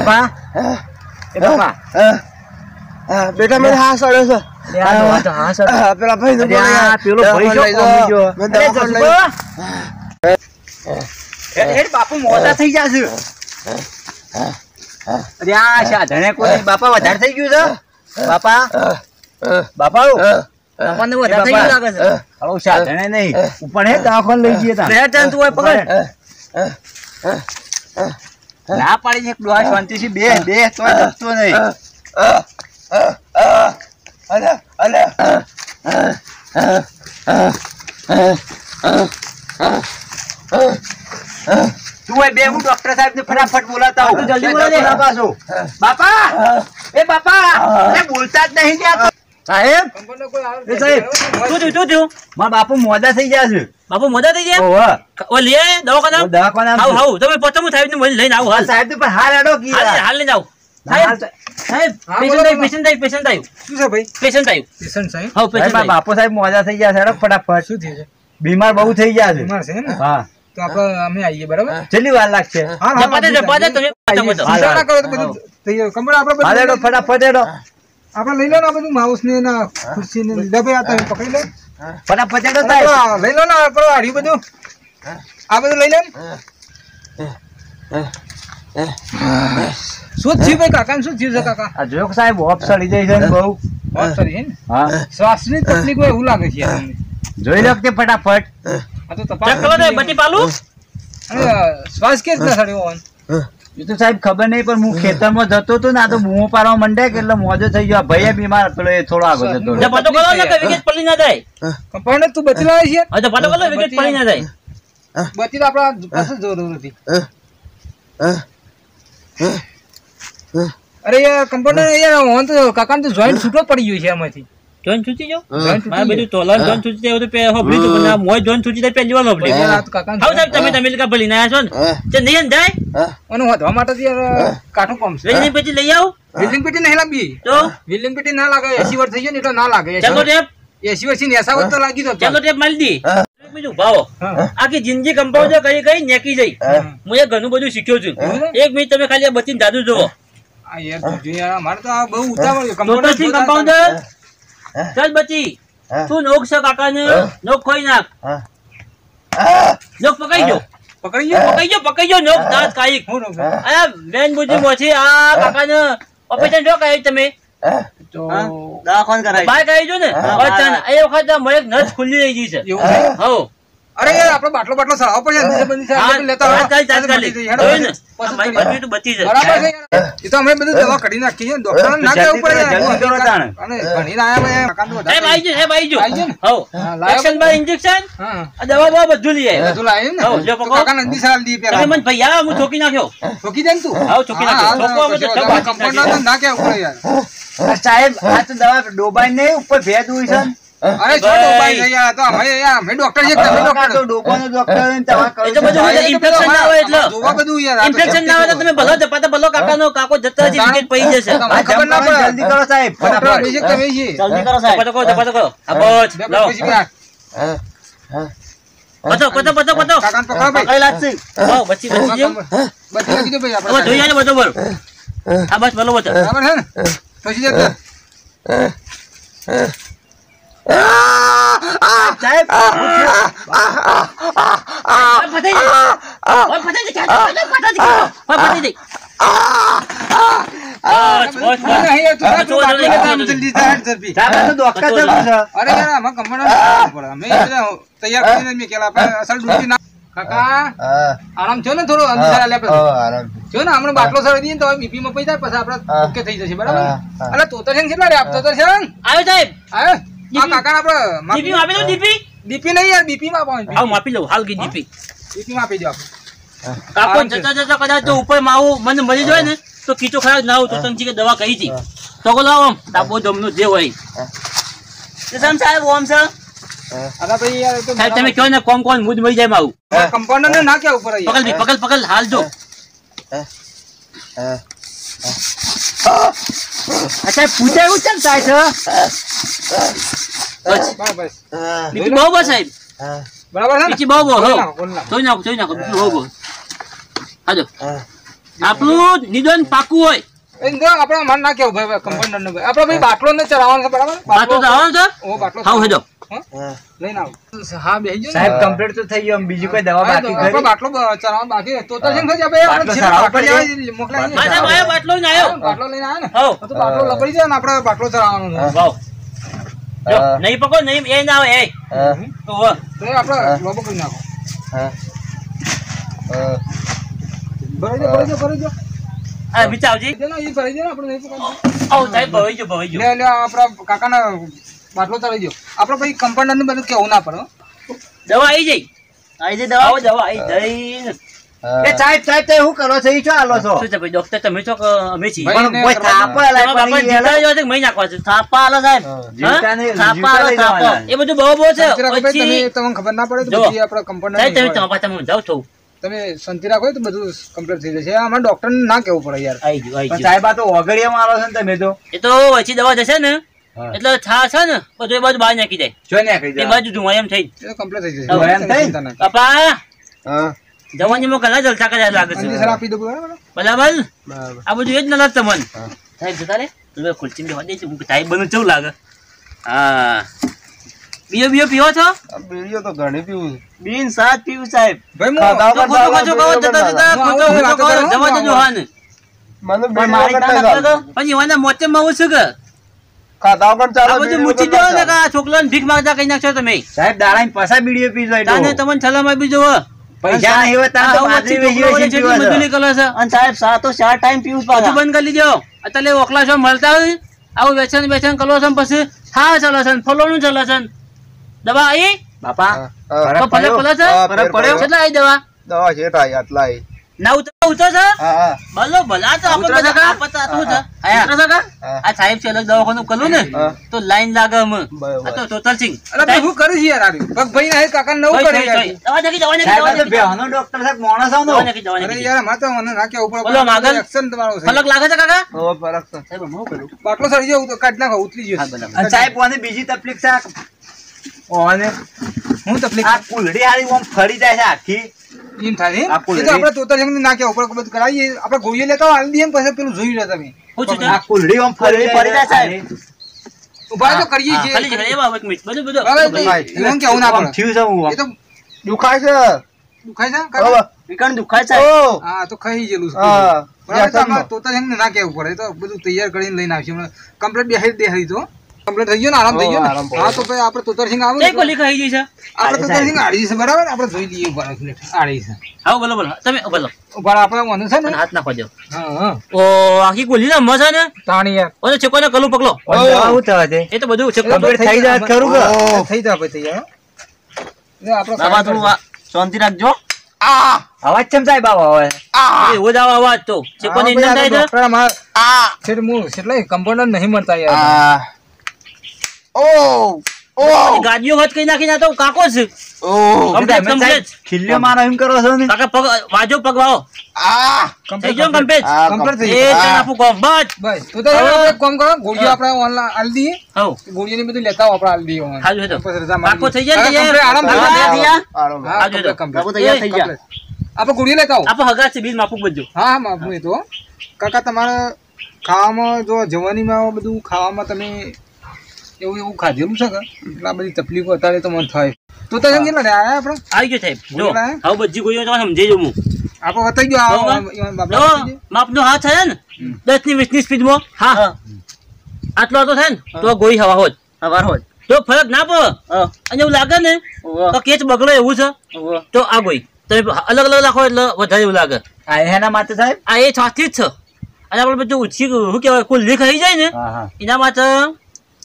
બાપા? એ બાપા. બેટા મને હા. સડે છે પેલા ભાઈ નું પેલો ભાઈ જો બાપુ મોટા થઈ જશે અરે આ સાધણે કોઈ બાપા વધારે થઈ ગયું છે? બાપા? બાપા બાપાને વધારે થઈ ગયું લાગે છે. હળો સાધણે નહીં. ઉપર હે દવાખાને લઈ જઈએ. તું પકડ. ના પાડી છે ડોહા શાંતિથી બે બે તો દબતો નહીં. અલે અલે તું હોય બે હું ડોક્ટર સાહેબ ને ફટાફટ બોલાતા આવું. જલ્દી બોલા. દે બાપા એ બાપા એ બોલતા જ નહીં તો. સાહેબ? એ સાહેબ શું થયું શું થયું? મારા બાપુ મોડા થઈ ગયા છે. બાપુ મોડા થઈ ગયા? ઓહો ઓ લે દવાખાના? હાવ છું. હાવ તમે પોતે હું સાહેબ ને લઈને આવો હાલ. સાહેબ તો પણ હાલ આડો કી હાલ હાલ લઈને આવો. સાહેબ સાહેબ. પેશન્ટ આવ્યું પેશન્ટ આવ્યું શું છે ભાઈ? પેશન્ટ આવ્યું પેશન્ટ સાહેબ હાવ પેશન્ટ બાપુ સાહેબ મોડા થઈ ગયા છે હેડો ફટાફટ. શું થયું છે? બીમાર બહુ થઈ ગયા છે. બીમાર છે ને? હા. તો આપણે અમે આવીએ બરાબર? કેટલી વાર લાગશે? હા તમે કરો તો બધું આપણે ફટાફટ હેડો. આપણે લઈ લો ને આ બધું માઉસ ને ના ખુરશી ને ડબ્બે આ તમે પકડી લો. ફટાફટ લઈ લો ને આ હાડ્યું બધું. આ બધું લઈ લે ને. શું થયું ભાઈ કાકા શું થયું છે કાકા? આ જોક સાહેબ ઓફ સડી જાય છે બહુ. હા. શ્વાસની તકલીફ હોય એવું લાગે છે જોઈ લો કે ફટાફટ. આ તો તપાસ કરો પાલું. શ્વાસ કેસ ના સડ્યો? એ તો સાહેબ ખબર નહીં પણ હું ખેતરમાં જતો હતો ને આ તો બૂમો પાડવા માંડે કે એટલે મોજો થઈ ગયો. ભાઈ બીમાર પેલો એ થોડો આગળ જતો રહ્યો. કરો ને વિકેટ પડી ના જાય. કમ્પાઉન્ડર તું બચી લાવે છે? કરો વિકેટ પડી ના જાય. બચી તો આપણા પાસે જરૂર હતી. અરે યાર કમ્પાઉન્ડર યાર હું તો કાકાને તો જોઈન્ટ છૂટો પડી ગયો છે એમાંથી જોઈન છૂટી જાઓ જોઈન્ટ બધું તોલાન જોઈન છૂટી જાય બધું પે હોભળી તું પણ મોય જોઈન છૂટી જાય પહેલી વાર હોભળી ગયું. યાર આ તો કાકાને હાવ સાહેબ તમે તમે કા ભલી ના છો ને? તે નહીં જાય અને વધવા માટે યાર કાઠું કામ છે. વેચની પછી લઈ આવો. વિલિંગ પેટી નહીં લાગી. તો? વિલિંગ પેટી ના લાગે એસી વર્ષ થઈ ગયો ને એટલે ના લાગે. ચાલો ટેપ? એસી વર્ષની તો લાગી તો ચાલો ટેપ મારી દી? બીજું ભાવો આખી જિંદગી કમ્પાઉન્ડર કઈ કઈ નેકી જઈ. હું. એ ઘણું બધું શીખ્યો છું. એક મિનિટ તમે ખાલી આ બચીને દાદુ જોવો આ યાર જો યાર અમારે તો આ બહુ ઉતાવળ કમ્પાઉન્ડર ચાલ બચી. તું નોક છે કાકાને? નોક ખોઈ નાખ. નોક પકડી જો પકડી ગયો પકડી જો પકડી જો નોક દાંત કાઈક. હું રોક અરે બેન બુજી મોછી. આ કાકાને ઓપરેશન જો કરાવી તમે. તો દવાખાને કરાવી. બાય કરાવી જો ને. એ વખત મને એક નસ ખુલ્લી રહી ગઈ છે. એવું છે? હો અરે યાર આપણો બાટલો બાટલો સળાવો પડે યાર. બંધી છે, હા, આપણે લેતા આવો. તાત્કાલિક, તાત્કાલિક. પછી હેડો, જોયું પછી બચી જશે બરાબર છે યાર. એ તો અમે બધું દવા કાઢી નાખી છે ડોક્ટર ના કહેવું પડે જલ્દી કરો તાણે. અને ઘણી ના આયા ભાઈ, કાકાનું વધારે એ ભાઈ જો એ ભાઈ. ને? હો. હા, લાયો Action બાર હા આ દવા બવા બધું લઈ આવ્યા. બધું લાવ્યું ને? હઉ, જો પકો કાકા નંદી સાલ દી પેલા. મને ભાઈ આ હું ચોકી નાખ્યો ચોકી દે ને તું. હા ચોકી હા, નાખ્યો. ચોકો અમે તો કમ્પાઉન્ડર ના કહેવું પડે યાર. સાહેબ આ તો દવા ડોબાઈ નહીં ઉપર ભેદ હોય છે ને. અરે છો ડોબાઈ છે યાર, તો અમે યાર, મે ડોક્ટર છીએ, તમે ડોક્ટર તો. ડોબાનો ડોક્ટર ને તમારે કરો એટલે બધું તો બધું ના હોય એટલે. જોવા બધું યાર, ઇન્ફેક્શન ના હોય તો તમે ભલો જપાતા ભલો કાકાનો કાકો જતા જ વિકેટ પડી જશે. આ ખબર ના પડે. જલ્દી કરો સાહેબ ફટાફટ. અમે તમે છે જલ્દી કરો સાહેબ. જપાતો કરો જપાતો કરો આ બોચ લો પતો પતો પતો પતો. કાકાને પકડો ભાઈ. કઈ લાગશે. વાહ બચી બચી ગયો. બચી દો ભાઈ આપણે. હવે જોઈ આને બધો બોલ. આ બસ બોલો બતો બરાબર છે ને? પછી જતા. આરામ છો ને થોડો સારા. જો ને હમણાં બાટલો સળી દઈએ તો બીપી માં પૈસા પછી આપડે. ઓકે થઈ જશે બરાબર અરે તોતર છે કેટલા રે આપ તોતર છે? આવ્યો સાહેબ? આ કાકાને આપણે ડીપી આપી દો ડીપી બીપી નહીં યાર બીપી માં આવ માપી લઉં હાલ ગઈ ડીપી બીપી માં દો આપણે કાકો જતા જતા કદાચ જો ઉપર માવું મને મળી જાય ને તો કીચો ખરાબ ના હોય તો કે દવા કહી હતી તો કો લાવો ડાબો જમનું જે હોય. સમ સાહેબ ઓમ સર. અલા ભાઈ યાર તો સાહેબ તમે કહો ને કોણ કોણ મુજ મળી જાય માવું કમ્પાઉન્ડર ને ના ઉપર ભઈ, પકડ પકડ હાલ જો. અચ્છા પૂછે એવું કેમ થાય છે? બસ. બસ, બસ. બહુ બસ સાહેબ. બરાબર છે બીજી બહુ બહુ હો. બોલ નાખો, બોલ નાખો. જોઈ નાખો જોઈ નાખો બીજી બહુ બહુ. હાજો આપણું નિધન પાકું હોય. એ જો આપણે માર ના કેવું ભાઈ કમ્પાઉન્ડર ને ભાઈ. ભાઈ બાટલો ને ચલાવવાનો છે બરાબર? બાટલો તો છે? ઓ બાટલો હાવ હેડો. લઈને આવો. હા બેસી જાઓ સાહેબ કમ્પ્લીટ તો થઈ ગયો આમ કોઈ દવા બાકી તો બાટલો બ- બાકી તો તો છે ને ભાઈ આપણે બાટલો આપણે ચલાવવો બાટલો પડે. લેવા મોકલાવીએ. હા સાહેબ આયો બાટલો ને આયો. બાટલો લઈને આવ્યા ને. હવ તો બાટલો લપડી જાય ને આપણે બાટલો ચલાવવાનો છે. વાવ નહીં પકડો નહીં એ ના આવે એ. તો હો. આપણે લોબો કરી નાખો. ભરાઈ દો ભરાઈ દો. ભરાઈ દો આ વિચારજી દે ને, એ ભરાઈ દે ને, આપણે નહીં પકડવાનું. આવો સાહેબ ભવાઈ ગયો ભવાઈ ગયો. લે લે આપણા કાકાના બાટલો ચલાવી દો આપણે ભાઈ કમ્પાઉન્ડર બધું કેવું ના પડે દવા આવી જઈ. આવી જઈ દવા? આવો દવા આવી જઈ એ સાહેબ સાહેબ તે શું કરો છો? ઈ આલો છો? શું છે ભાઈ ડોક્ટર તમે છો કે અમે છીએ? પણ કોઈ કરવા થાપ તમારા લાય બાપાને પણ ઈ જીવતા જ હોય છે મહી નાખવા છે? થાપા આલો સાહેબ. થાપા થાપા. એ બધું બહુ બહુ છે. તમે તમને ખબર ના પડે તો. પછી આપણે કમ્પાઉન્ડર સાહેબ તમે તમારા હું જાઉં છું. તમે શાંતિ રાખો તો બધું કમ્પ્લીટ થઈ જશે. આમાં ડોક્ટર ના કેવું પડે યાર. આવી ગયું આવી સાહેબ આ તો ઓગળિયામાં આલો છે ને તમે તો. એ તો ઓછી દવા જશે ને એટલે છા છે ને બધું એ બાજુ બહાર નાખી જાય જો નાખી જાય એ બાજુ ધુઆ એમ થઈ. એ કમ્પ્લીટ થઈ જશે. એમ થઈ? પપ્પા હા. જવાની માં ઘણા જલસા કર્યા લાગે છે. સર આપી દો બરાબર? આ બધું એ જ નલત તમને સાહેબ જતા રે તું ખુરચી બેવા દે હું સાહેબ બનું ચેવું લાગે? હા. બીઓ બીઓ પીવો છો? બીડીઓ તો ઘણી પીવું બીન સાત પીવું સાહેબ. ભાઈ મો હું તો ખોટું ખોટું કહો જતા જતા ખોટું ખોટું કહો જવા જજો હાન. મને પણ બીડીઓ મારી વગર ના નહીં નાખો ચાલતું. પછી એવાના મોતે માં છું કે? ખાધા વગર ચાલે, આ બધું મૂકી વગર ને ના કે ભીખ માંગતા કઈ નાખશો તમે? સાહેબ દાડા પસા બીડીઓ પી જાય તાને તમને છલામ આપી જવો પૈસા નહીં હોય તાન તો પાદરી વેચી વેચી છે. મજૂરી કરે છે. અને સાહેબ સાતો ચાર ટાઈમ પીવું પાછું. બંધ કરી લીધો અત્યારે ઓખલા છો મળતા હોય આવું વેચાણ વેચાણ કરો છો પછી. હા ચાલે છે ને. ફલોનું ચાલે છે. દવા આવી બાપા તો ફરક ફરક પડ્યો? છે? પડ્યો. કેટલા આવી દવા? દવા છે ટાઈ, આટલા આવી ના ઉતર ઉતર છે? હા, હા, ભલો ભલા તો આપણે બધા પતા આપત છે? ઉતરો છે આ સાહેબ છે અલગ દવાખાનું કરું ને? તો લાઈન લાગે અમે આ તો ટોટલ સિંગ અરે ભાઈ હું કરું છું યાર આર્યું. પગ ભાઈ ના કાકા નવું કરી. દવા નાખી, દવા નાખી, દવા તો નાખી. ડોક્ટર સાહેબ માણસ આવનો. દવા દવા અરે યાર અમારે મને નાખ્યા ઉપર બોલો, માગલ? એક્શન તમારો છે. ફલક લાગે છે કાકા? હવે ફરક તો. સાહેબ હું કરું? બાટલો સડી ગયો તો કાઢી નાખો ઉતરી ગયો. સાહેબ ઓને બીજી તકલીફ છે ઓને? હું તકલીફ આ કુલડી હારી ઓમ ફરી જાય છે આખી. એમ થાય આ કુલડી. તો આપણે તોતર જંગ ના કેવું પડે બધું કરાવીએ. આપણે ગોઈએ લેતા હાલ દઈએ પછી પેલું જોઈ રહ્યા તમે. આ કુલડી ઓમ ફરી ફરી જાય, સાહેબ. ઊભા તો કરીએ છે ખાલી એવા એક મિનિટ. બધું બધું એવું કેવું ના પણ થયું છે હું એ તો દુખાય છે. દુખાય છે? હવે. દુખાય છે. હા તો ખાઈ ગયેલું છે. હા, બરાબર તો યાર, આમાં તોતા જંગને ના કેવું પડે. એ તો બધું તૈયાર કરીને લઈને આવશે. કમ્પ્લીટ બેહાડી દેહાડી તો કમ્પ્લીટ થઈ ગયો ને આરામ થઈ ગયો ને? હા તો ભાઈ આપણે તુતરસિંહ આવું કઈ કોલી ખાઈ ગઈ છે? આપણે તુતરસિંહ આડી છે બરાબર? આપણે જોઈ લઈએ મિનિટ. આડી છે. હા બોલો બોલો. તમે બોલો ઉપર આપણે મને છે ને? હાથ નાખો દો. હા ઓ આખી ગોલી ના મજા ને? તાણી યાર. ઓને છોકરાને કલું પકલો આવું થવા દે? એ તો બધું છે કમ્પ્લીટ થઈ જાય ખરું કે? થઈ જાય ભાઈ તૈયાર એટલે આપણે બાબા થોડું શાંતિ રાખજો. આ, અવાજ ચમ સાહેબ આવો હવે? આ, એવો જ અવાજ તો. ઇંધણ થાય આ છે? ડોક્ટર અમાર આ, છેલ્લે હું છેલ્લે કમ્પાઉન્ડર નહીં મળતા યાર. આ. ઓ, ઓ, ગાડીઓ હદ કઈ નાખી ના તો કાકો છે. ઓ, કમ્પ્લીટ તમે ખિલ્લે કમ્પ્લીટ મારો એમ કરો છો ને? કાકા પગ વાજો પગ આ, થઈ જો કમ્પ્લીટ આ, એ આપું કોમ બસ. બસ. તો તો કોમ કરો ગોળીઓ આપણે ઓનલાઈન દી હો હવ ગોળીઓની બધું લેતા આવો આપણે આલ દી online. હાજુ મારી પાકો થઈ જાય ને. તૈયાર? આરામ થઈ જાય. આરામ. હા, હાજુ complete, તૈયાર થઈ ગયા complete. આપણે ગોળીઓ લેતા આવો. આપણે હગા છે બીજ માપું બધું હા હા માપું એ તો. કાકા તમારે ખાવામાં જો જવાનીમાં બધું ખાવામાં તમે એવું એવું ખાધેલું છે કે? એટલે આ બધી તકલીફો અત્યારે તો મને થાય. તો તો એમ કેટલા રહ્યા? આપણે? આવી ગયો સાહેબ. જો? હવે બધી ગોળીઓ તમને સમજાઈ દઉં હું. આપણે વતાઈ ગયો આ- જો. માપનો હાથ છે ને? દસની વીસની સ્પીડમાં? હા. આટલો તો થાય ને તો ગોળી હવા હોત. હવા હોત. તો ફરક ના પડે. અને એવું લાગે ને તો કેચ બગડે એવું છે. તો આ ગોળી. તમે અલગ અલગ રાખો એટલે વધારે એવું લાગે. આ એના માટે સાહેબ આ એ છાથી જ છે. અને આપણે બધું ઉછી શું કહેવાય કોઈ લીક આવી જાય ને એના માટે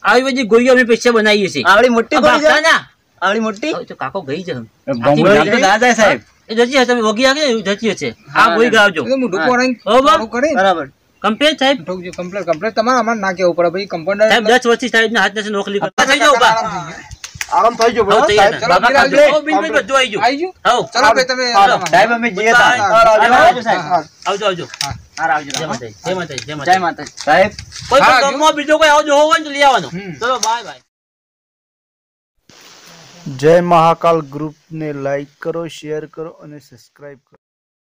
આવી બધી ગોળીઓ અમે પૈસા બનાવીએ છીએ. આવડી મોટી ના. આવડી મોટી? તો કાકો ગઈ જાય સાહેબ. એ જતી તમે વગી આવે જતી હશે આ ગોળી ગાવજો. એટલે મોઢું પોરાઈને બરાબર. બરાબર. કમ્પ્લેટ સાહેબ. ઠોકજો. તમારે અમારે ના કેવું પડે. ભાઈ કમ્પાઉન્ડર સાહેબ દસ વર્ષથી સાહેબ ના હાથ નથી નોકરી કરતા થઈ જાવ બા. આરામ થઈ ગયો બરાબર, સાહેબ? ચલો, બાબા બિલ આવજો. બિલ બિલ બધું આવી ગયું આવી. ગયું ચલો ભાઈ તમે સાહેબ અમે જઈએ આવજો આવજો આવજો. હા. જય માતાજી જય માતાજી જય જય માતાજી. માતા સાહેબ? કોઈ પણ બીજો કોઈ આવજો હોય ને તો લઈ આવવાનો. ચલો બાય બાય જય મહાકાલ ગ્રુપને લાઈક કરો શેર કરો અને સબસ્ક્રાઈબ કરો.